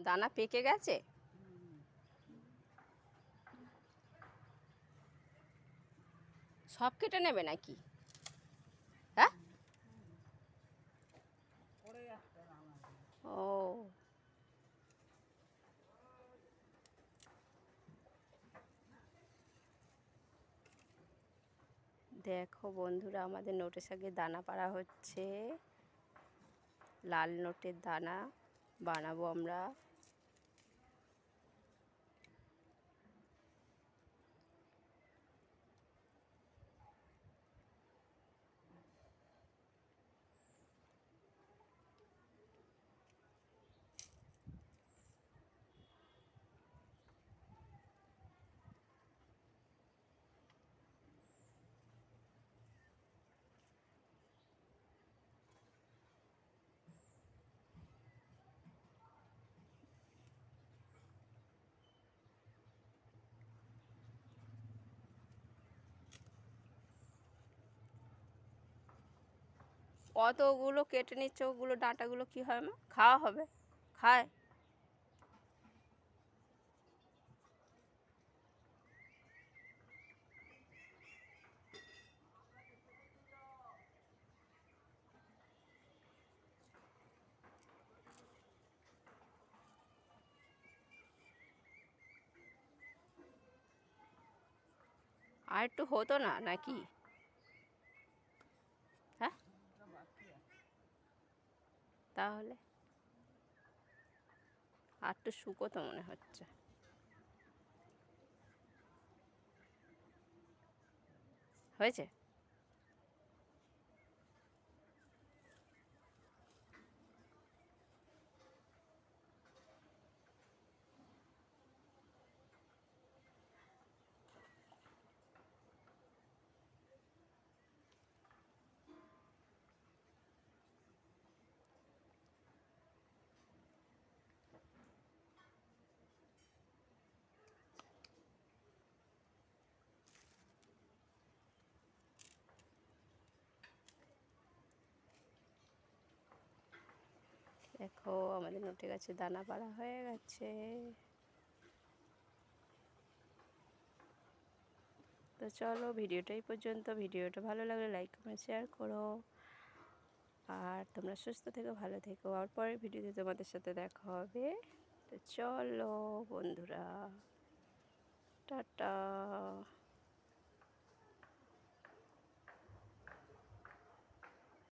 দানা পেকে গেছে? সব কেটে নেবে নাকি? হ্যাঁ? ও। দেখো বন্ধুরা, আমাদের নোটে শাকের দানা পাড়া হচ্ছে। লাল নোটের দানা বানাবো আমরা। কতগুলো কেটে নিচ্ছে, ওগুলো ডাঁটাগুলো কি হয় মা? খাওয়া হবে? খায়? আর একটু হতো না, নাকি হ্যাঁ তাহলে? আর একটু শুকোতো মনে হচ্ছে। হয়েছে? দেখো, আমাদের নোটে গাছে দানা পাড়া হয়ে গেছে। তো চলো ভিডিওটাই পর্যন্ত। ভিডিওটা ভালো লাগলে লাইক কমেন্ট শেয়ার করো। আর তোমরা সুস্থ থেকো, ভালো থেকো। আর পরের ভিডিওতে তোমাদের সাথে দেখা হবে। তো চলো, বন্ধুরা। টাটা।